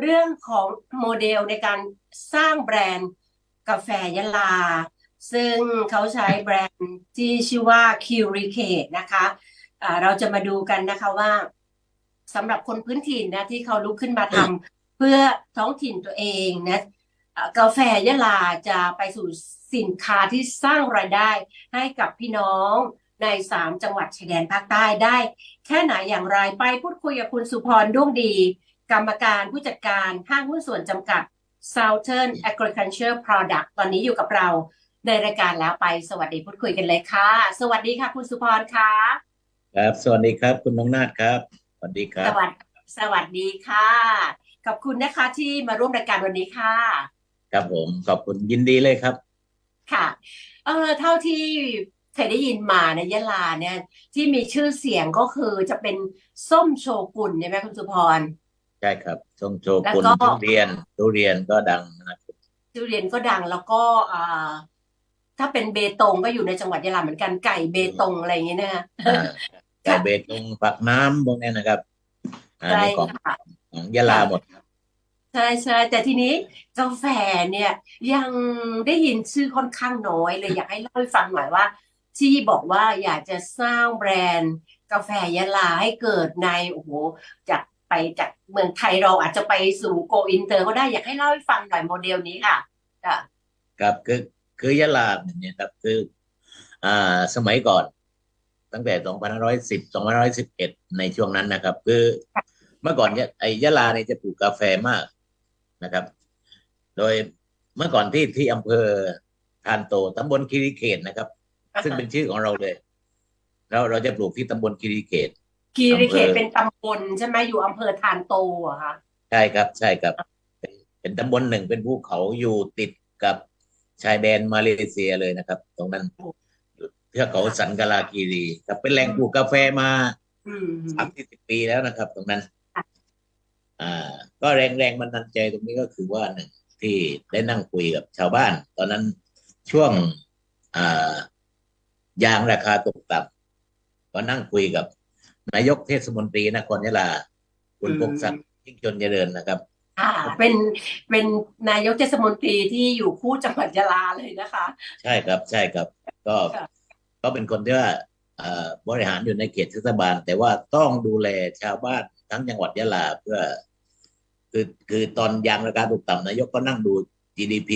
เรื่องของโมเดลในการสร้างแบรนด์กาแฟยะลา ซึ่งเขาใช้แบรนด์ที่ชื่อว่า c u r i c a t e นะคะอ่าเราจะมาดูกันนะคะว่าสำหรับคนพื้นถิ่นนะที่เขาลุกขึ้นมาทำเพื่อท้องถิ่นตัวเองนะอ่ากาแฟยะลาจะไปสู่สินค้าที่สร้างรายได้ให้กับพี่น้องในสามจังหวัดชายแดนภาคใต้ได้ แค่ไหนอย่างไรไปพูดคุยกับคุณสุพรด้วงดี กรรมการผู้จัดการห้างหุ้นส่วนจำกัด Southern Agriculture Product ตอนนี้อยู่กับเราในรายการแล้วไปสวัสดีพูดคุยกันเลยค่ะ สวัสดีค่ะคุณสุพรค่ะครับสวัสดีครับ คุณน้องนาฏครับสวัสดีครัสบวัสดีสวัสดีค่ะ ขอบคุณนะคะที่มาร่วมรายการวันนี้ค่ะ ครับผมขอบคุณยินดีเลยครับ ค่ะเออเท่าที่เคยได้ยินมาในยะลาเนี่ยที่มีชื่อเสียงก็คือจะเป็นส้มโชกุนใช่ไหมคุณสุพร ใช่ครับส้มโชแล้วกุนก็ ทุเรียนทุเรียนก็ดังนะครับทุเรียนก็ดังแล้วก็อ่าถ้าเป็นเบตงก็อยู่ในจังหวัดยะลาเหมือนกันไก่เบตงอะไรอย่างเงี้ยนะคะ อ่าไก่เบตงปักน้ำพวกนี้นะครับอ่าใช่ในของค่ะ ของยะลาหมดครับใช่ใช่แต่ทีนี้กาแฟเนี่ยยังได้ยินชื่อค่อนข้างน้อยเลยอยากให้เล่าให้ฟังหน่อยว่า ที่บอกว่าอยากจะสร้างแบรนด์กาแฟยะลาให้เกิดในโอ้โหจาก ไปจากเมืองไทยเราอาจจะไปสู่โกอินเตอร์ก็ได้อยากให้เล่าให้ฟังหน่อยโมเดลนี้ค่ะค่ะครับคือคือยะลาเนี่ยครับคือ อ่าสมัยก่อน ตั้งแต่ 2510 2511 ในช่วงนั้นนะครับ คือเมื่อก่อนเนี่ยไอ้ยะลาเนี่ยจะปลูกกาแฟมากนะครับ โดยเมื่อก่อนที่ที่อำเภอทานโตตำบลคีรีเขตนะครับ ซึ่งเป็นชื่อของเราเลยเราเราจะปลูกที่ตำบลคีรีเขต คีรีเขตอำเภอเป็นตำบลใช่ไหมอยู่อำเภอทานโตอะคะใช่ครับใช่ครับเป็นเป็นตำบลหนึ่งเป็นภูเขาอยู่ติดกับชายแดนมาเลเซียเลยนะครับ ตรงนั้นเทือกเขาสันกาลาคีรีครับเป็นแหล่งปลูกกาแฟมาอืมสามสิบปีแล้วนะครับ ตรงนั้นค่ะอ่า ก็แรงแรงบันดาลใจตรงนี้ก็คือว่าหนึ่งที่ได้นั่งคุยกับชาวบ้าน ตอนนั้นช่วงอ่ายางราคาตกต่ำก็นั่งคุยกับ นายกเทศมนตรีนครยะลาคุณพงศักดิ์ยิ่งจนเจริญนะครับค่ะเป็นเป็นนายกเทศมนตรีที่อยู่คู่จังหวัดยะลาเลยนะคะ ใช่ครับใช่ครับ ก็ค่ะก็เป็นคนที่ว่าเอ่อบริหารอยู่ในเขตเทศบาล แต่ว่าต้องดูแลชาวบ้านทั้งจังหวัดยะลาเพื่อ คือคือตอนยางราคาตกต่ำนายกก็นั่งดู GDP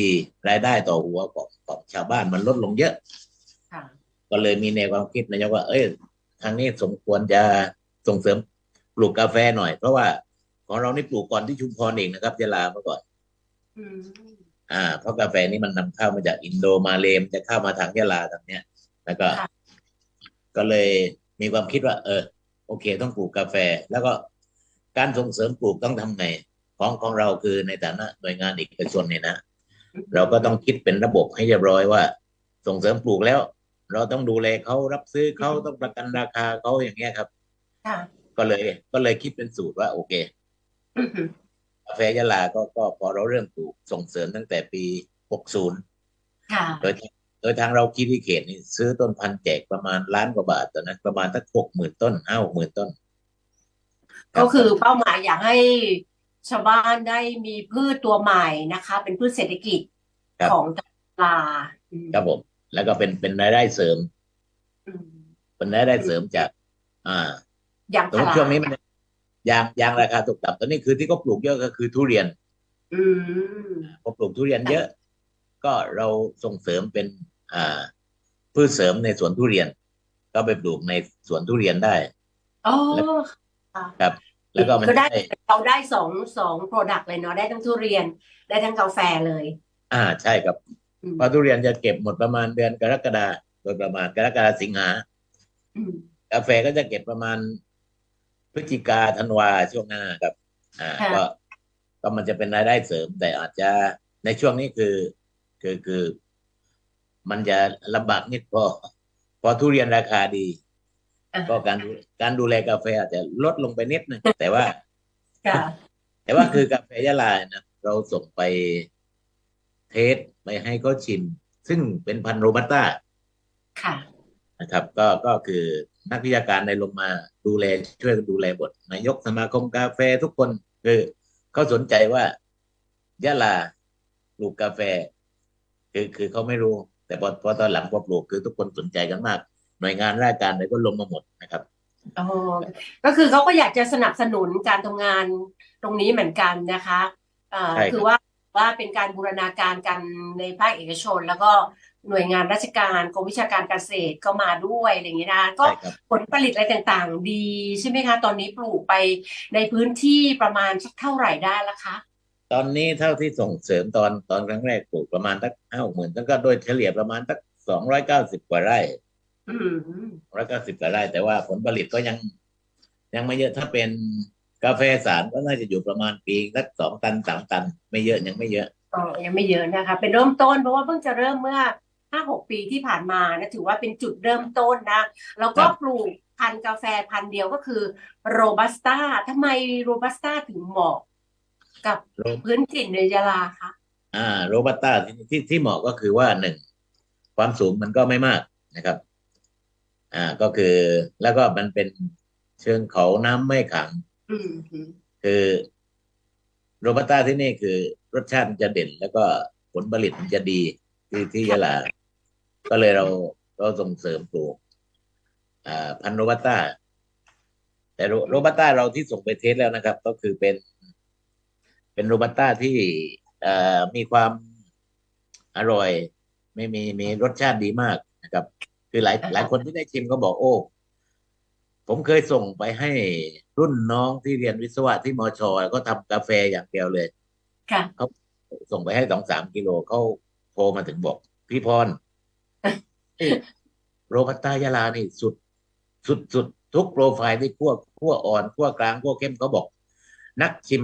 รายได้ต่อหัวของของชาวบ้านมันลดลงเยอะค่ะก็เลยมีแนวความคิดนายกว่า เอ้ย ทางนี้สมควรจะส่งเสริมปลูกกาแฟหน่อย เพราะว่าของเรานี่ปลูกก่อนที่ชุมพรเองนะครับยะลาเมื่อก่อนอืมอ่า เพราะกาแฟนี่มันนำเข้ามาจากอินโดมาเลมจะเข้ามาทางยะลาทางเนี้ย แล้วก็ค่ะก็เลยมีความคิดว่า เออ โอเค ต้องปลูกกาแฟ แล้วก็การส่งเสริมปลูกต้องทำไงของของเราคือในฐานะหน่วยงานเอกชนเนี่ยนะเราก็ต้องคิดเป็นระบบให้เรียบร้อยว่า ส่งเสริมปลูกแล้ว เราต้องดูแลเขารับซื้อเขาต้องประกันราคาเขาอย่างเงี้ยครับค่ะก็เลยก็เลยคิดเป็นสูตรว่า โอเคอืมกาแฟยะลาก็ก็พอเราเริ่มปลูกส่งเสริมตั้งแต่ปี 60ค่ะโดยโดยทางเราคีรีเขตนี่ซื้อต้นพันธุ์แจกประมาณล้านกว่าบาทตอนนั้น ประมาณสักหกหมื่นต้นห้าหกหมื่นต้น ก็คือเป้าหมายอยากให้ชาวบ้านได้มีพืชตัวใหม่นะคะ เป็นพืชเศรษฐกิจครับของจังหวัดยะลาอืมครับผม แล้วก็เป็นเป็นรายได้เสริมอืมเป็นรายได้เสริมจาก อ่าอย่างตพรงลาช่วงนี้มันยางยางราคาตกต่ำตอนนี้คือที่เขาปลูกเยอะก็คือทุเรียน อืมพอปลูกทุเรียนเยอะ ก็เราส่งเสริมเป็น อ่าพืชเสริมในสวนทุเรียน ก็ไปปลูกในสวนทุเรียนได้อ๋อครับ แล้วก็มันก็ได้ได้เราได้สองสองโปรดักต์เลยเนาะได้ทั้งทุเรียน ได้ทั้งกาแฟเลย อ่าใช่ครับอืม เพราะทุเรียนจะเก็บหมดประมาณเดือนกรกฎาโดยประมาณกรกฎาสิงหาอืมกาแฟก็จะเก็บประมาณพฤศจิกาธันวาช่วงหน้าครับ อ่าค่ะก็ก็มันจะเป็นรายได้เสริม แต่อาจจะในช่วงนี้คือคือคือ มันจะลำบากนิดพอ พอทุเรียนราคาดีอะก็การดูการดูแลกาแฟอาจจะลดลงไปนิดนึงแต่ว่าค่ะแต่ว่าคือกาแฟยะลานะเราส่งไป เทสไปให้เขาชิม ซึ่งเป็นพันธุ์โรบัสต้าค่ะนะครับ ก็ก็คือนักวิชาการในลงมาดูแลช่วยกันดูแลบทนายกสมาคมกาแฟทุกคนคือเขาสนใจว่ายะลาปลูกกาแฟ คือคือเขาไม่รู้ แต่พอพอตอนหลังพอปลูกคือทุกคนสนใจกันมาก หน่วยงานราชการอะไรก็ลงมาหมดนะครับอ๋อก็คือเขาก็อยากจะสนับสนุนการทำงานตรงนี้เหมือนกันนะคะเอ่อใช่ครับคือว่า ว่าเป็นการบูรณาการกันในภาคเอกชน แล้วก็หน่วยงานราชการกรมวิชาการเกษตรก็มาด้วยอะไรอย่างนี้นะก็ใช่ครับผลผลิตอะไรต่างๆ ดีใช่ไหมคะ ตอนนี้ปลูกไปในพื้นที่ประมาณสักเท่าไหร่ได้ละคะ ตอนนี้เท่าที่ส่งเสริมตอนตอนครั้งแรกปลูกประมาณสักห้าหกหมื่นแล้วก็โดยเฉลี่ยประมาณสักสองร้อยเก้าสิบกว่าไร่อืมร้อยเก้าสิบกว่าไร่แต่ว่าผลผลิตก็ยังยังไม่เยอะถ้าเป็น กาแฟสารก็น่าจะอยู่ประมาณปีสักสองตันสามตัน ไม่เยอะยังไม่เยอะอ๋อยังไม่เยอะนะคะ เป็นเริ่มต้นเพราะว่าเพิ่งจะเริ่มเมื่อห้าหกปีที่ผ่านมานะถือว่าเป็นจุดเริ่มต้นนะแล้วก็ครับปลูกพันธุ์กาแฟพันธุ์เดียวก็คือโรบัสต้าทำไมโรบัสต้าถึงเหมาะกับโรพื้นถิ่นในยะลาคะอ่าโรบัสต้าที่ที่ที่เหมาะก็คือว่าหนึ่งความสูงมันก็ไม่มากนะครับ อ่าก็คือแล้วก็มันเป็นเชิงเขาน้ำไม่ขังอืมอืม คือโรบัสต้าที่นี่คือรสชาติมันจะเด่น แล้วก็ผลผลิตมันจะดีที่ที่ยะลา ก็เลยเราเราส่งเสริมปลูกพันโรบัสต้า แต่โรบัสต้าเราที่ส่งไปเทสแล้วนะครับ ก็คือเป็น เป็นโรบัสต้าที่มีความอร่อย ไม่มีมีรสชาติดีมากนะครับ คือหลายหลายคนที่ได้ชิมก็บอกโอ้ผมเคยส่งไปให้ รุ่นน้องที่เรียนวิศวะที่มอชอก็ทำกาแฟอย่างเดียวเลย ค่ะส่งไปให้สองสามกิโลเขาโทรมาถึงบอก พี่พรนี่โรบัสต้ายาลานี่สุด สุดสุดทุกโปรไฟล์ที่ขั้วขั้วอ่อนขั้วกลางขั้วเข้มเขาบอก นักชิม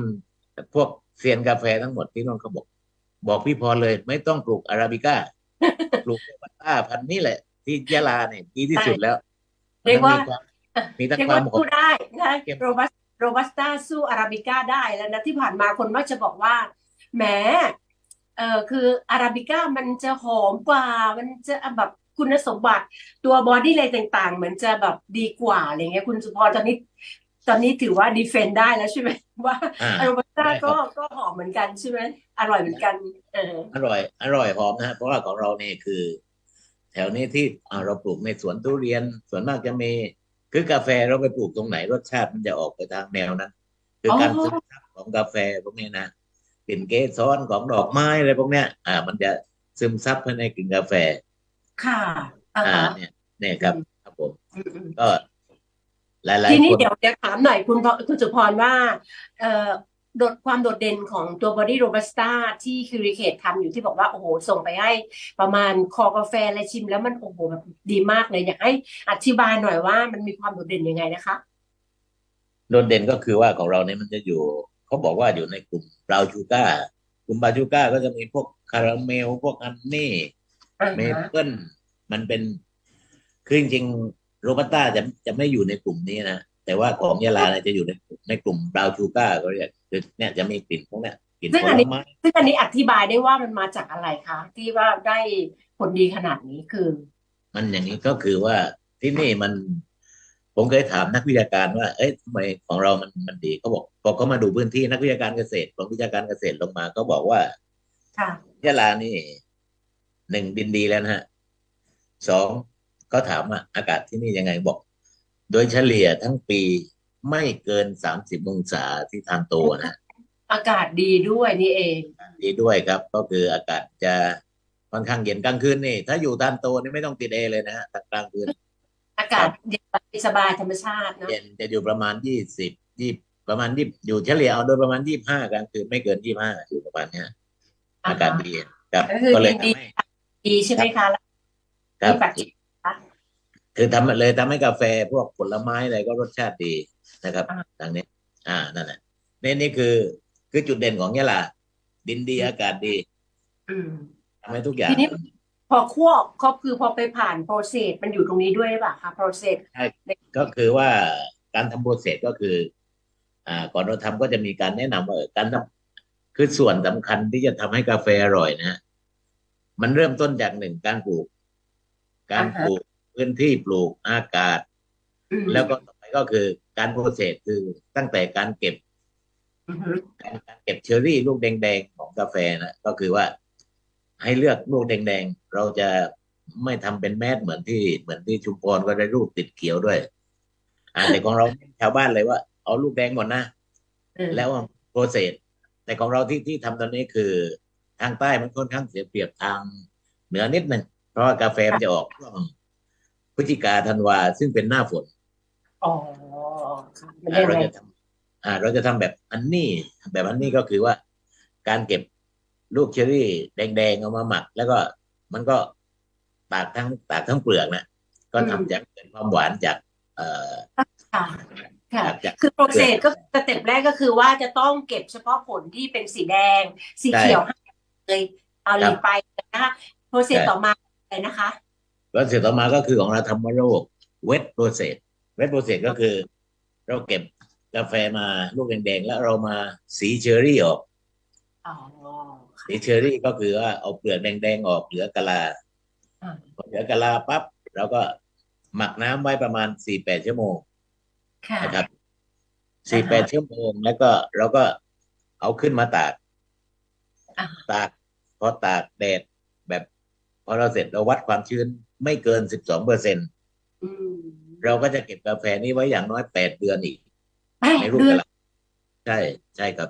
พวกเซียนกาแฟทั้งหมดที่น้องเขาบอก บอกพี่พรเลย ไม่ต้องปลูกอาราบิก้าปลูกโรบัสต้าพันธุ์นี้แหละ ที่ยะลาเนี่ยดีที่สุดแล้วเรียกว่า มีทั้งเรียกควาว่ามหอสู้มได้นะเข้มโรบัสโรบัสต้าสู้อาราบิก้าได้แล้วนะที่ผ่านมาคนมักจะบอกว่าแหมเออคืออาราบิก้ามันจะหอมกว่า มันจะแบบคุณสมบัติตัวบอดี้อะไรต่างๆ เหมือนจะแบบดีกว่าอะไรเงี้ยคุณสุพรตอนนี้ ตอนนี้ถือว่าดีเฟนได้แล้วใช่ไหมว่าอ่าโรบัสต้าได้ครับก็ก็หอมเหมือนกันใช่ไหมอร่อยเหมือนกันเอออร่อย อร่อยหอมนะฮะเพราะว่าของเราเนี่ยคือ แถวนี้ที่อ่าเราปลูกในสวนทุเรียนส่วนมากจะมี คือกาแฟเราไปปลูกตรงไหนรสชาติมันจะออกไปทางแนวนั้นคือการอ๋อซึมซับของกาแฟพวกนี้นะกลิ่นเกสรของดอกไม้อะไรพวกเนี้ย อ่า มันจะซึมซับภายในกลิ่นกาแฟ ค่ะอ่าอ่าฮะเนี่ยเนี่ยครับครับผมอืมอืมก็หลายทีๆนี้คนเดี๋ยวเดี๋ยวถามหน่อยคุณพคุณสุพรว่า เอ่อ โดดความโดดเด่นของตัวบอดี้โรบัสต้าที่คิริเคททำอยู่ที่บอกว่า โอ้โห ส่งไปให้ประมาณคอกาแฟอะไรชิมแล้วมันโอ้โหแบบดีมากเลย อยากให้อธิบายหน่อยว่ามันมีความโดดเด่นยังไงนะคะ โดดเด่นก็คือว่าของเราเนี่ยมันจะอยู่ เขาบอกว่าอยู่ในกลุ่มบราวน์ชูการ์กลุ่มบราวน์ชูการ์ก็จะมีพวกคาราเมล พวกอันนี่อ่าเมฮะเปิลมันเป็นคือจริงๆโรบัสต้าจะจะไม่อยู่ในกลุ่มนี้นะ แต่ว่าของยาลาเนี่ยจะอยู่ในในกลุ่มบราวน์ชูการ์ก็เรียกคือเนี่ยจะมีกลิ่นพวกเนี้ยกลิ่นซึ่งผอันลนี้ไม้ซึ่งอันนี้อธิบายได้ว่ามันมาจากอะไรคะ ที่ว่าได้ผลดีขนาดนี้คือมันอย่างนี้ก็คือว่าที่นี่มัน ผมเคยถามนักวิชาการว่า เอ้ยทำไมของเรามันมันดีเขาบอกพอเขามาดูพื้นที่นักวิชาการเกษตรกรมวิชาการเกษตรลงมาเขาบอกว่าค่ะยะลานี่หนึ่งดินดีแล้วนะฮะสองเขาถามว่าอากาศที่นี่ยังไงบอก โดยเฉลี่ยทั้งปีไม่เกินสามสิบองศาที่ทางโตนะอากาศดีด้วยนี่เอง ดีด้วยครับ ก็คืออากาศจะค่อนข้างเย็นกลางคืนนี่ ถ้าอยู่ตามโตนี่ไม่ต้องติดเอเลยนะฮะกลางคืน อากาศเย็นสบายธรรมชาติเนอะเย็นจะอยู่ประมาณยี่สิบยี่ประมาณยี่อยู่เฉลี่ยเอาโดยประมาณยี่ห้ากลางคืนไม่เกินยี่ห้าอยู่ประมาณเนี้ยอากาศดีครับก็คือก็เลยดีทำให้ดีใช่ไหมคะแล้วครับมีปัจจัย คะคือทำเลยทำให้กาแฟพวกผลไม้อะไรก็รสชาติดีนะครับอ่าทางนี้ อ่านั่นแหละนี่นี่คือคือจุดเด่นของยะลาดินดีอากาศดีอืมทำให้ทุกอย่างทีนี้พอคั่วก็คือพอไปผ่านโปรเซสมันอยู่ตรงนี้ด้วยหรือเปล่าคะโปรเซสก็คือว่าการทำโปรเซสก็คือ อ่า ก่อนเราทำก็จะมีการแนะนำว่าเออการทำคือส่วนสำคัญที่จะทำให้กาแฟอร่อยนะฮะมันเริ่มต้นจากหนึ่งการปลูก การปลูก พื้นที่ปลูกอากาศอืมแล้วก็ต่อไปก็คือการโปรเซสคือตั้งแต่การเก็บอือฮึการการเก็บเชอร์รี่ลูกแดงๆของกาแฟนะก็คือว่า ให้เลือกลูกแดงๆเราจะไม่ทำเป็นแมสเหมือนที่เหมือนที่ชุมพรก็ได้รูปติดเขียวด้วยอ่าแต่ของเราชาวบ้านเลยว่า เอาลูกแดงหมดนะอืมแล้วโปรเซสแต่ของเราที่ที่ทำตอนนี้คือ ทางใต้มันค่อนข้างเสียเปรียบทางเหนือนิดหนึ่งเพราะว่ากาแฟมันจะออกช่วง พฤศจิกาธันวาซึ่งเป็นหน้าฝนอ๋อค่ะมันอ่าได้เราไงจะทำอ่า เราจะทำแบบอันนี้แบบอันนี้ก็คือว่า การเก็บลูกเชอรี่แดงๆเอามาหมัก แล้วก็มันก็ตากทั้งตากทั้งเปลือกนะก็ทำจากเกิดความหวานจาก เอ่อค่ะค่ะจากจากคือโปรเซสก็สเต็ปแรกก็คือว่าจะต้องเก็บเฉพาะผลที่เป็นสีแดง สีเขียวให้เลยเอาหลีไปนะคะโปรเซสต่อมาเลยนะคะ แล้วเสร็จต่อมาก็คือของเราทำว่าโรคเวทโปรเซสเวทโปรเซสก็คือ เราเก็บกาแฟมาลูกแดงๆแล้วเรามาสีเชอร์รี่ออกอ๋อค่ะสีเชอร์รี่ก็คือว่าเอาเปลือกแดงๆออกเหลือกะลาอ่าพอเหลือกะลาปั๊บเราก็หมักน้ำไว้ประมาณสี่แปดชั่วโมงค่ะนะครับสี่แปดชั่วโมงแล้วก็เราก็เอาขึ้นมาตากอ่าตากพอตากแดดแบบ พอเราเสร็จเราวัดความชื้น ไม่เกินสิบสองเปอร์เซ็นอืมเราก็จะเก็บกาแฟนี้ไว้อย่างน้อยแปดเดือนอีกแปดในรูปเดือนกะลาใช่ใช่ครับ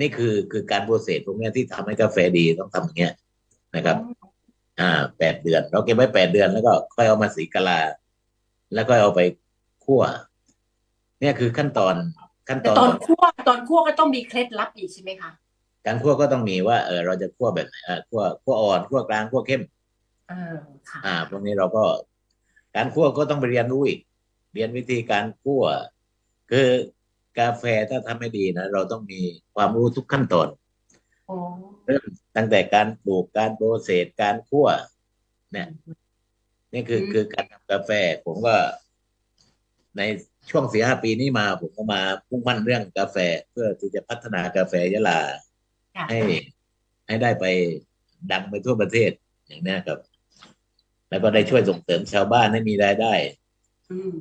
นี่คือคือการโปรเซสพวกเนี้ยที่ทำให้กาแฟดีต้องทำอย่างเงี้ยนะครับ อ่าแปดเดือน เราเก็บไว้แปดเดือนแล้วก็ค่อยเอามาสีกะลา แล้วก็เอาไปคั่ว เนี่ยคือขั้นตอนขั้นตแต่อนตอนคั่วตอนคั่วก็ต้องมีเคล็ดลับอีกใช่ไหมคะการคั่วก็ต้องมีว่าเออเราจะคั่วแบบไหนอ่าคั่วคั่วอ่อนคั่วกลางคั่วเข้มเออค่ะอ่าพวกนี้เราก็ การคั่วก็ต้องไปเรียนรู้อีก เรียนวิธีการคั่ว คือกาแฟถ้าทำไม่ดีนะเราต้องมีความรู้ทุกขั้นตอนโอ้เริ่มตั้งแต่การปลูกการโปรเซสการคั่ว เนี่ย นี่คือคือการทำกาแฟ ผมก็ ในช่วงสี่ห้าปีนี้มา ผมก็มาพุ่งมั่นเรื่องกาแฟ เพื่อที่จะพัฒนากาแฟยะลาค่ะให้ให้ได้ไปดังไปทั่วประเทศอย่างนี้ครับ แล้วก็ได้ช่วยส่งเสริมชาวบ้านให้มีรายได้อืม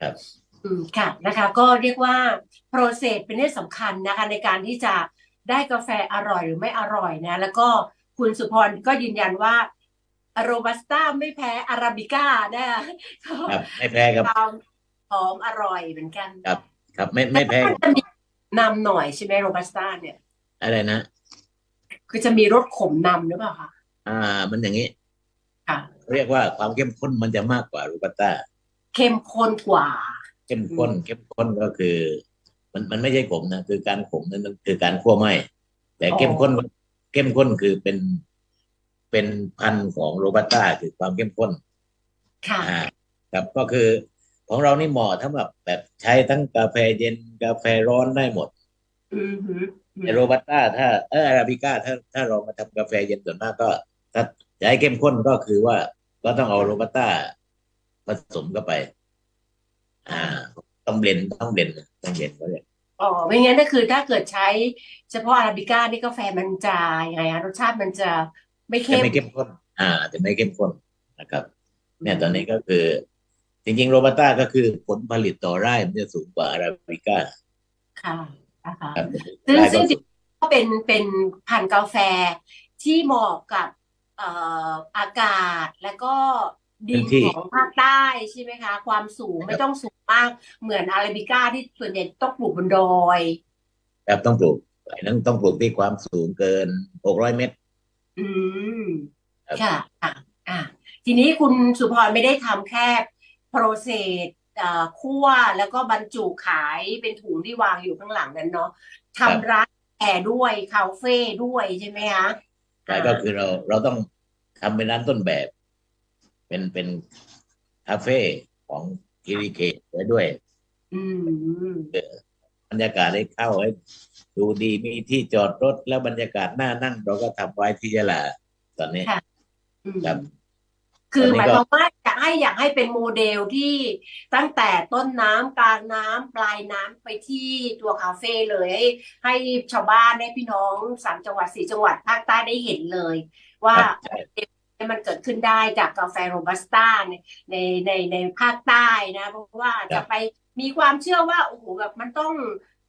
ครับอืมค่ะนะคะ ก็เรียกว่าโปรเซสเป็นเรื่องสำคัญนะคะในการที่จะได้กาแฟอร่อยหรือไม่อร่อยนะ แล้วก็คุณสุพรก็ยืนยันว่าโรบัสต้าไม่แพ้อาราบิก้านะคะครับไม่แพ้ครับความหอมอร่อยเหมือนกันครับ ครับ ไม่ไม่แพ้จะมีนำหน่อยใช่ไหมโรบัสต้าเนี่ย อะไรนะ คือจะมีรสขมนำหรือเปล่าคะอ่า มันอย่างนี้ค่ะ เรียกว่าความเข้มข้นมันจะมากกว่ารูบัสต้าเข้มข้นกว่า เข้มข้นเข้มข้นก็คือ มันมันไม่ใช่ขมนะคือการขมนั่นมันคือการคั่วไหม้แต่อ๋อเข้มข้นเข้มข้นคือเป็นเป็นพันธุ์ของโรบัสต้าคือความเข้มข้น ค่ะอ่าครับก็คือของเรานี่เหมาะทั้งแบบแบบใช้ทั้งกาแฟเย็นกาแฟร้อนได้หมดอือหืออืมแต่โรบัสต้าถ้าเอออาราบิก้าถ้าถ้าเรามาทำกาแฟเย็นส่วนมากก็ ถ้าจะให้เข้มข้นก็คือว่า ก็ต้องเอาโรบัสต้าผสมเข้าไป อ่า ต้องเบลนด์ต้องเบลนด์ต้องเบลนด์ก็เลยอ๋อไม่งั้นก็คือถ้าเกิดใช้เฉพาะอาราบิก้านี่กาแฟมันจะยังไงอะรสชาติมันจะไม่จะเข้มไม่เข้มข้นอ่า จะไม่เข้มข้นนะครับ เนี่ยตอนนี้ก็คือ จริงๆ โรบัสต้าก็คือผลผลิตต่อไร่มันจะสูงกว่าอาราบิก้าค่ะนะคะครับซึ่งไร่ซึ่ก็งจริงๆก็เป็นเป็นพันธุ์กาแฟที่เหมาะกับเอ่ออากาศแล้วก็ดินของภาคใต้ใช่ไหมคะ ความสูงไม่ต้องสูงมาก เหมือนอาราบิก้าที่ส่วนใหญ่ต้องปลูกบนดอยครับต้องปลูกไอ้นั้นต้องปลูกที่ความสูงเกินหกร้อยเมตร อืมครับค่ะอะอะทีนี้คุณสุพรไม่ได้ทำแค่โปรเซสเอ่อคั่วแล้วก็บรรจุขายเป็นถุงที่วางอยู่ข้างหลังนั้นเนาะทำร้านแอร์ด้วยคาเฟ่ด้วยใช่ไหมคะ ใช่ก็คือเราเราต้องทำเป็นร้านต้นแบบ เป็นเป็นคาเฟ่ของกิริเคไว้ด้วยอืมบรรยากาศให้เข้าให้ดูดีมีที่จอดรถแล้วบรรยากาศน่านั่ง เราก็ทำไว้ที่ยะลาตอนนี้ค่ะอืมครับคือตอนนี้หมายก็ความว่าอยาก ให้อยากให้เป็นโมเดลที่ตั้งแต่ต้นน้ำกลางน้ำปลายน้ำไปที่ตัวคาเฟ่เลยให้ให้ชาวบ้านให้พี่น้องสามจังหวัดสี่จังหวัดภาคใต้ได้เห็นเลย ว่าครับใช่มันเกิดขึ้นได้จากกาแฟโรบัสต้าในในในในภาคใต้นะ เพราะว่าครัจะบไปมีความเชื่อว่าโอ้โหแบบมันต้อง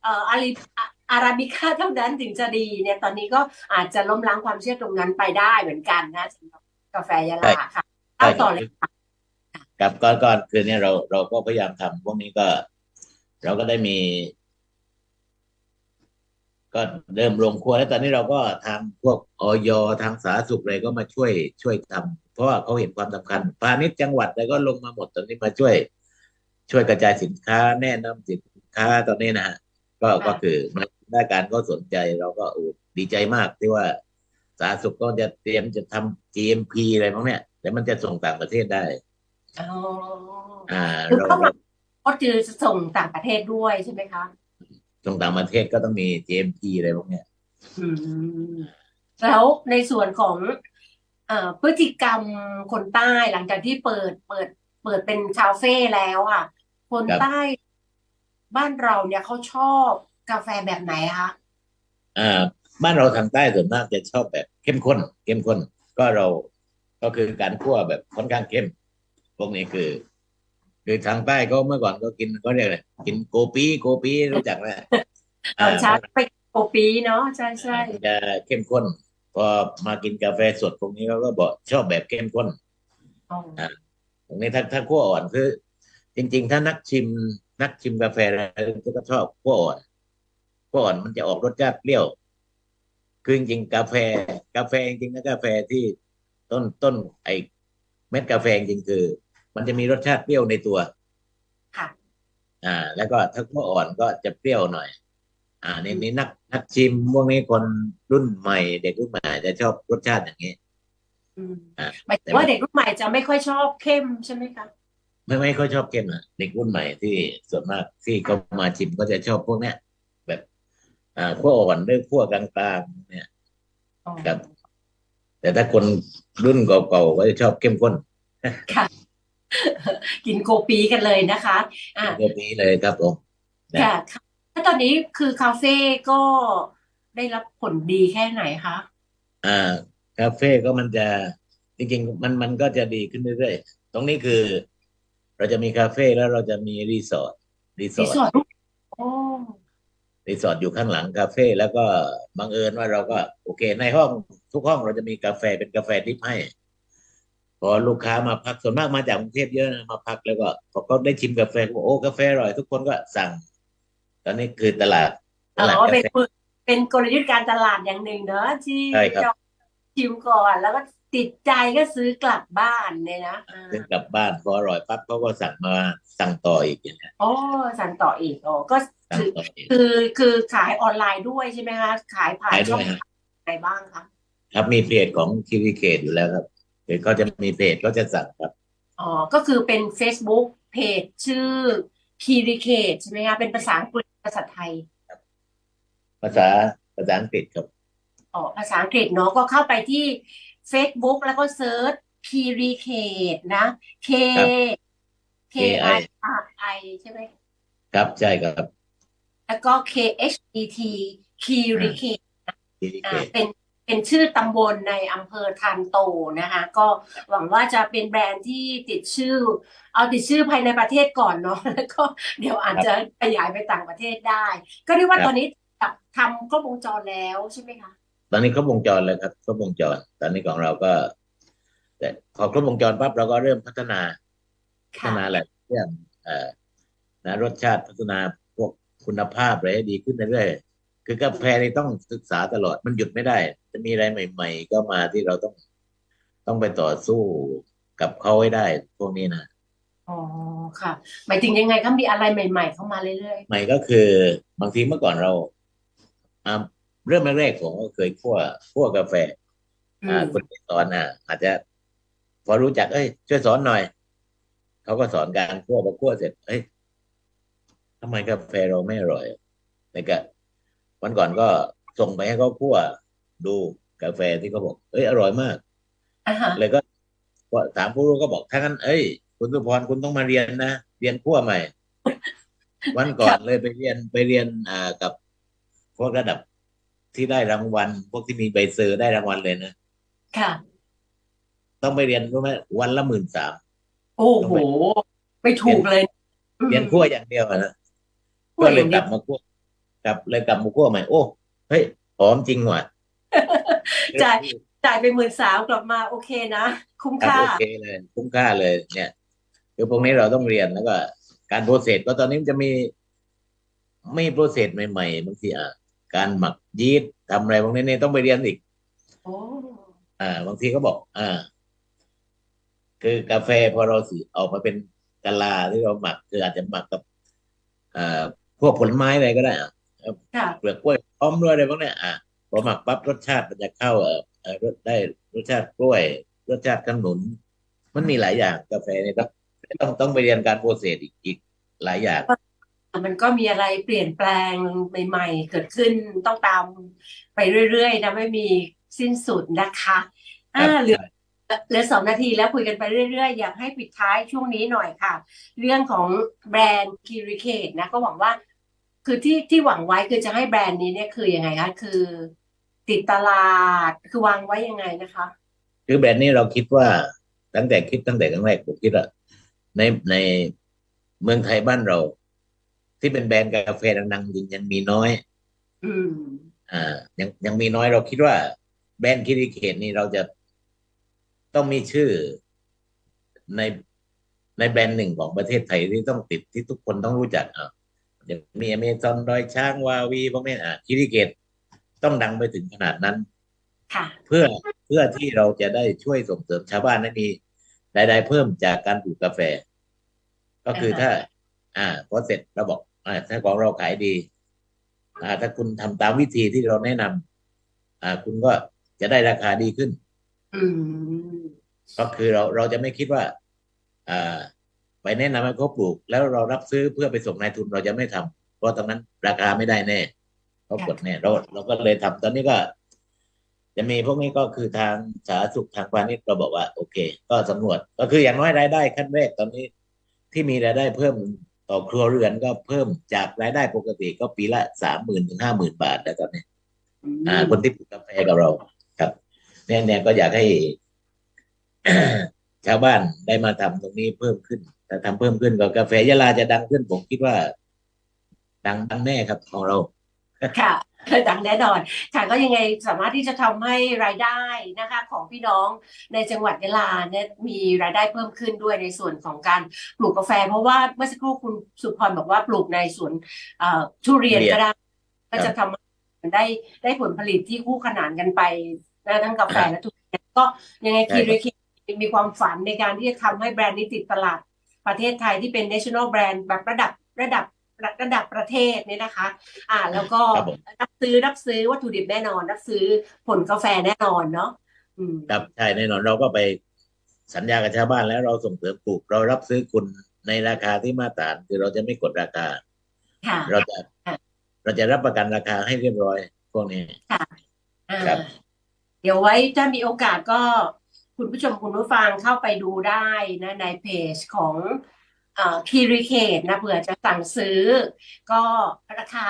เอ่ออาราอาอาราบิก้าเท่านั้นถึงจะดีเนี่ยตอนนี้ก็อาจจะล้มล้างความเชื่อตรงนั้นไปได้เหมือนกันนะสำหรับกาแฟยะลาค่ะเอาต่อเลยค่ะ กับก่อนก่อนคือเนี่ยเราเราก็พยายามทำพวกนี้ก็ เราก็ได้มี ก็เริ่มลงครัวแล้วตอนนี้เราก็ทางพวกออยทางสาธารณสุขอะไรก็มาช่วยช่วยทำเพราะว่าเขาเห็นความสำคัญพาณิชย์จังหวัดอะไรก็ลงมาหมดตอนนี้มาช่วย ช่วยกระจายสินค้าแนะนำสินค้าตอนนี้นะฮะก็ก็คือมาได้การก็สนใจเราก็โอ้ดีใจมากที่ว่าสาธารณสุขก็จะเตรียมจะทำ GMP อะไรพวกเนี้ยแต่มันจะส่งต่างประเทศได้ อ๋ออ่าคือเราเข้าเรามาก็คือจะส่งต่างประเทศด้วยใช่ไหมคะส่งต่างประเทศก็ต้องมี GMP อะไรพวกเนี้ยอืมแล้วในส่วนของเอ่อพฤติกรรมคนใต้หลังจากที่เปิดเปิด เปิดเป็นคาเฟ่แล้วอะ คนใต้บ้านเราเนี่ยเขาชอบกาแฟแบบไหนคะอ่าบ้านเราทางใต้ส่วนมากจะชอบแบบเข้มข้น เข้มข้น ก็เราก็คือการคั่วแบบค่อนข้างเข้ม พวกนี้คือ คือทางใต้ก็เมื่อก่อนก็กินก็เรียกอะไรกินโกปีโกปีรู้จักไหมตอนเช้าไปโกปีเนาะใช่ใช่มันจะเข้มข้น พอมากินกาแฟสดพวกนี้เขาก็บอกชอบแบบเข้มข้นอ๋อตรงนี้ถ้าถ้าขั้วอ่อนคือ จริง ๆ ถ้านักชิม นักชิมกาแฟแล้วก็ชอบขั้วอ่อนขั้วอ่อนมันจะออกรสชาติเปรี้ยวคือจริงๆกาแฟ กาแฟจริงๆนะกาแฟที่ต้นต้นไอเม็ดกาแฟจริงๆคือ มันจะมีรสชาติเปรี้ยวในตัว ค่ะ อ่า แล้วก็ถ้าขั้วอ่อนก็จะเปรี้ยวหน่อย อ่านี่นี่นักนักชิมพวกนี้คนรุ่นใหม่ เด็กรุ่นใหม่จะชอบรสชาติอย่างนี้อืมอะหมายถึงว่าเด็กรุ่นใหม่จะไม่ค่อยชอบเข้มใช่ไหมคะไม่ไม่ค่อยชอบเข้มนะเด็กรุ่นใหม่ที่ส่วนมากที่เขามาชิมก็จะชอบพวกเนี้ยแบบอ่าขั้วอ่อนหรือขั้วกลางๆเนี่ยอ๋อครับแต่ถ้าคนรุ่นเก่าๆก็จะชอบเข้มข้นค่ะ กินโกปีกันเลยนะคะอ่าแบบนี้เลยครับผมนะค่ะค่ะถ้าตอนนี้คือคาเฟ่ก็ได้รับผลดีแค่ไหนคะอ่าคาเฟ่ก็มันจะจริงๆมันมันก็จะดีขึ้นเรื่อยๆตรงนี้คือ เราจะมีคาเฟ่แล้วเราจะมีรีสอร์ทรีสอรีร์ทสอร์ทโอ้รีสอร์ทอยู่ข้างหลังคาเฟ่แล้วก็บังเอิญว่าเราก็ โอเค ในห้องทุกห้องเราจะมีกาแฟเป็นกาแฟดิบให้ พอลูกค้ามาพักส่วนมากมาจากกรุงเทพเยอะนะมาพักแล้วก็พอเขาได้ชิมกาแฟก็บอกโอ้กาแฟอร่อยทุกคนก็สั่ง ตอนนี้คือตลาดตอ๋ลาดอกาเป็นแฟเป็นกลยุทธ์การตลาดอย่างหนึ่งเนอะที่ใช่ครับเราชิมก่อนแล้วก็ติดใจก็ซื้อกลับบ้านเนี่ยนะอ่าซื้อกลับบ้านพออร่อยปั๊บเขาก็สั่งมาสั่งต่ออีกอย่างเงี้ยโอ้สั่งต่ออีกโอ้ก็สั่งคือต่ออีกคือคือขายออนไลน์ด้วยใช่ไหมคะขายผ่านขายด้ช่อวงยฮะทางไหนบ้างคะครับมีเพจของคิวิเคอยู่แล้วครับ เดี๋ยวเขาจะมีเพจก็จะสั่งครับ อ๋อ ก็คือเป็น Facebook เพจชื่อ k i r i k a t ใช่ไหมคะเป็นภาษาอังกฤษภาษาไทย ภาษาภาษาอังกฤษครับ อ๋อ ภาษาอังกฤษเนาะก็เข้าไปที่ Facebook แล้วก็เซิร์ช k i r i k a t นะ K ครับ K I R I ใช่ไหมครับ ใช่ครับ แล้วก็ K H E T k i r i k a t คิวิเคอ่าเป็น เป็นชื่อตำบลในอำเภอทานโตนะคะ ก็หวังว่าจะเป็นแบรนด์ที่ติดชื่อ เอาติดชื่อภายในประเทศก่อนเนาะแล้วก็เดี๋ยวอาจจะขยายไปต่างประเทศได้ ก็เรียกว่าตอนนี้ทำครบวงจรแล้วใช่ไหมคะตอนนี้ครบวงจรเลยครับครบวงจร ตอนนี้ของเราก็แต่พอครบวงจรปั๊บเราก็เริ่มพัฒนา พัฒค่ะนาแหละเรื่องเอ่อนะรสชาติพัฒนาพวกคุณภาพอะไรให้ดีขึ้นเรื่อยๆ คือกาแฟนี่ต้องศึกษาตลอดมันหยุดไม่ได้ จะมีอะไรใหม่ ๆ ก็มาที่เราต้องต้องไปต่อสู้กับเขาให้ได้ พวกนี้นะอ๋อค่ะ หมายถึงยังไงคะมีอะไรใหม่ ๆ เข้ามาเรื่อยใหม่ก็คือบางทีเมื่อก่อนเราอ่าเริ่มแรกๆผมก็เคยคั่วคั่วกาแฟๆอือ่ามคนที่สอนอะ อาจจะ พอรู้จักเอ้ยช่วยสอนหน่อยเขาก็สอนการคั่วพอคั่วเสร็จเอ้ยทำไมกาแฟเราไม่อร่อยแล้วก็ วันก่อนก็ส่งไปให้เขาคั่วดูกาแฟที่เขาบอก เอ้ยอร่อยมากอ่าฮะเลยก็ก็ถามผู้รู้ก็บอกถ้างั้นเอ้ย คุณสุพรคุณต้องมาเรียนนะเรียนคั่วใหม่ วันก่อนเลยไปเรียนไปเรียนอ่ากับพวกระดับที่ได้รางวัล พวกที่มีใบเซอร์ได้รางวัลเลยนะค่ะ ต้องไปเรียนรู้ไหมวันละหมื่นสามโอ้โห ไม่ถูกเลยอืมเรียนคั่วอย่างเดียวอะนะคั่วก็เลอยย่างกเดีลัยวบมาคั่ว กลับเลยกลับมาคั่วใหม่โอ้เฮ้ยหอมจริงว่ะจ่ายจ่ายไปหมื่นสามกลับมาโอเคนะ คุ้มครับค่าโอเคเลย คุ้มค่าเลย เนี่ยคือพวกนี้เราต้องเรียนแล้วก็ การโปรเซสก็ตอนนี้มันจะมีไม่โปรเซสใหม่ๆบางทีอะการหมักยีสต์ทำอะไรพวกนี้เนี่ยต้องไปเรียนอีกโอ้อ่า บางทีก็บอก อ่า คือกาแฟพอเราสีออกมาเป็นกะลาที่เราหมัก คืออาจจะหมักกับอ่าพวกผลไม้อะไรก็ได้อะค่ะ เปลือกกล้วยพร้อมด้วยอะไรพวกเนี้ยอะพอหมักปั๊บรสชาติมันจะเข้าเออเออรสได้รสชาติกล้วย รสชาติขนุน มันมีหลายอย่างกาแฟเนี่ยต้องต้องต้องไปเรียนการโปรเซสอีกอีกหลายอย่างมันก็มีอะไรเปลี่ยนแปลงใหม่ๆ เกิดขึ้นต้องตามไปเรื่อยๆนะไม่มีสิ้นสุดนะคะอ่าเหลือเหลือสองนาทีแล้วคุยกันไปเรื่อยๆ อยากให้ปิดท้ายช่วงนี้หน่อยค่ะ เรื่องของแบรนด์คิริเคตนะ ก็หวังว่า คือที่ที่หวังไว้คือจะให้แบรนด์นี้เนี่ยคือยังไงคะคือ ติดตลาดคือวางไว้ยังไงนะคะ คือแบรนด์นี้เราคิดว่าตั้งแต่คิดตั้งแต่ครั้งแรกผมคิดว่าในในเมืองไทยบ้านเรา ที่เป็นแบรนด์กาแฟดังๆจริงยังมีน้อย อืมอ่า ยังยังมีน้อยเราคิดว่า แบรนด์คิริเคตนี่เราจะต้องมีชื่อในในแบรนด์หนึ่งของประเทศไทยที่ต้องติดที่ทุกคนต้องรู้จักอะ เดี๋ยวมีอเมซอนดอยช้างวาวีพวกนี้อะคิริเคตต้องดังไปถึงขนาดนั้น ค่ะ เพื่อเพื่อที่เราจะได้ช่วยส่งเสริมชาวบ้านให้มีรายได้เพิ่มจากการปลูกกาแฟ ก็คืออ่าฮะถ้า อ่าพอเสร็จเราบอกอ่าถ้าของเราขายดี อ่า ถ้าคุณทำตามวิธีที่เราแนะนำอ่า คุณก็จะได้ราคาดีขึ้น อืมก็คือเราเราจะไม่คิดว่า อ่า ไปแนะนำให้เขาปลูก แล้วเรารับซื้อเพื่อไปส่งนายทุนเราจะไม่ทำเพราะตรงนั้นราคาไม่ได้แน่เขากดแน่เราเราก็เลยทำตอนนี้ก็ จะมีพวกนี้ก็คือทางสาธารณสุขทางพาณิชย์เราบอกว่า โอเค ก็สำรวจก็คืออย่างน้อยรายได้ขั้นแรกตอนนี้ ที่มีรายได้เพิ่มต่อครัวเรือนก็เพิ่มจากรายได้ปกติก็ปีละสามหมื่นถึงห้าหมื่นบาทแล้วตอนนี้อ่า คนที่ปลูกกาแฟกับเราครับเนี่ยเนี่ยก็อยากให้ชาวบ้านได้มาทำตรงนี้เพิ่มขึ้น แต่ทำเพิ่มขึ้นก็กาแฟยะลาจะดังขึ้นผมคิดว่า ดังดังแน่ครับของเรา ค่ะดังแน่นอน ค่ะก็ยังไงสามารถที่จะทำให้รายได้นะคะ ของพี่น้องในจังหวัดยะลาเนี่ยมีรายได้เพิ่มขึ้นด้วยในส่วนของการปลูกกาแฟ เพราะว่าเมื่อสักครู่คุณสุพรบอกว่าปลูกในสวนเอ่อทุเรียนก็ได้ก็จะทำให้มันได้ได้ผลผลิตที่คู่ขนานกันไปนะทั้งกาแฟและทุเรียนก็ยังไงใช่คีครับรีคีมีความฝันในการที่จะทำให้แบรนด์นี้ติดตลาด ประเทศไทยที่เป็น national brand แบบระดับระดับระดับประเทศเนี่ยนะคะ อ่า แล้วก็ครับผมรับซื้อรับซื้อวัตถุดิบแน่นอน รับซื้อผลกาแฟแน่นอนเนาะอืมครับใช่แน่นอนเราก็ไปสัญญากับชาวบ้านแล้วเราส่งเสริมปลูก เรารับซื้อคุณในราคาที่มาตรฐานคือเราจะไม่กดราคาค่ะเราจะค่ะเราจะรับประกันราคาให้เรียบร้อยพวกนี้อ่าครับเดี๋ยวไว้ถ้ามีโอกาสก็ คุณผู้ชมคุณผู้ฟังเข้าไปดูได้นะในเพจของคีรีเคทนะเผื่อจะสั่งซื้อ ก็ราคา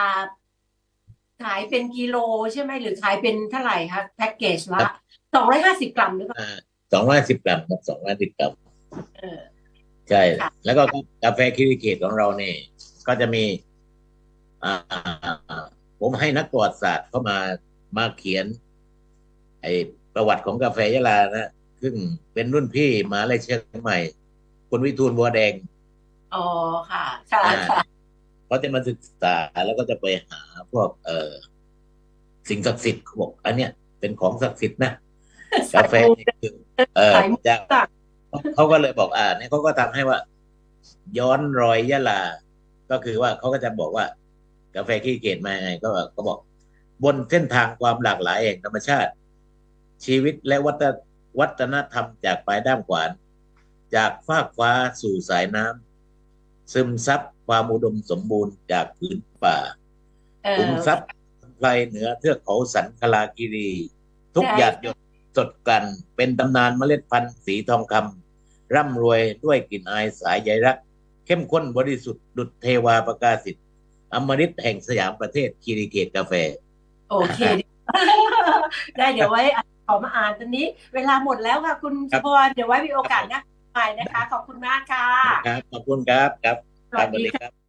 ขายเป็นกิโลใช่ไหมหรือขายเป็นเท่าไหร่คะแพ็กเกจละสองร้อยห้าสิบกรัมหรือเปล่าสองร้อยสิบกรัมครับสองร้อยสิบกรัมเออใช่ค่ะแล้วก็กาแฟคิริเกตของเราเนี่ยก็จะมีอ่าผมให้นักประวัติศาสตร์เข้ามามาเขียน ไอประวัติของกาแฟยะลานะ ซึ่งเป็นรุ่นพี่มหาเลยเชียงใหม่ คุณวิทูลบัวแดง อ๋อค่ะค่ะอ่าค่ะเขาจะมาศึกษาแล้วก็จะไปหาพวก เออสิ่งศักดิ์สิทธิ์เขาบอกอันเนี้ยเป็นของศักดิ์สิทธิ์นะกาแฟนี่คือเออสายมูจากจ้ะเขาก็เลยบอกอ่าเนี่ยเขาก็ทำให้ว่า ย้อนรอยยะลา ก็คือว่าเขาก็จะบอกว่า กาแฟขี้เกียจมายังไงก็ก็บอก บนเส้นทางความหลากหลายแห่งธรรมชาติ ชีวิตและวัฒน วัฒนธรรมจากปลายด้ามขวาน จากฟากฟ้าสู่สายน้ำซึมซับความอุดมสมบูรณ์จากพื้นป่าเอขุมอทรัพย์ไพรเหนือเทือกเขาสันคลากิรี ทุกใช่หยาดหยดสดกลันเป็นตำนานเมล็ดพันธุ์สีทองคำร่ำรวยด้วยกลิ่นอายสายใยรัก เข้มข้นบริสุทธิ์ดุจเทวาประกาศิทธิ์อมฤตแห่งสยามประเทศคีรีเกตกาแฟ โอเค ได้เดี๋ยวไว้ข อมาอ่านตอนนี้ เวลาหมดแล้วค่ะ คุณครัสุบพรเดี๋ยวไว้มีโอกาสหนะไปนะคะ ขอบคุณมากค่ะ ครับ ขอบคุณครับ ครับสวัสดีครับค่ะครับ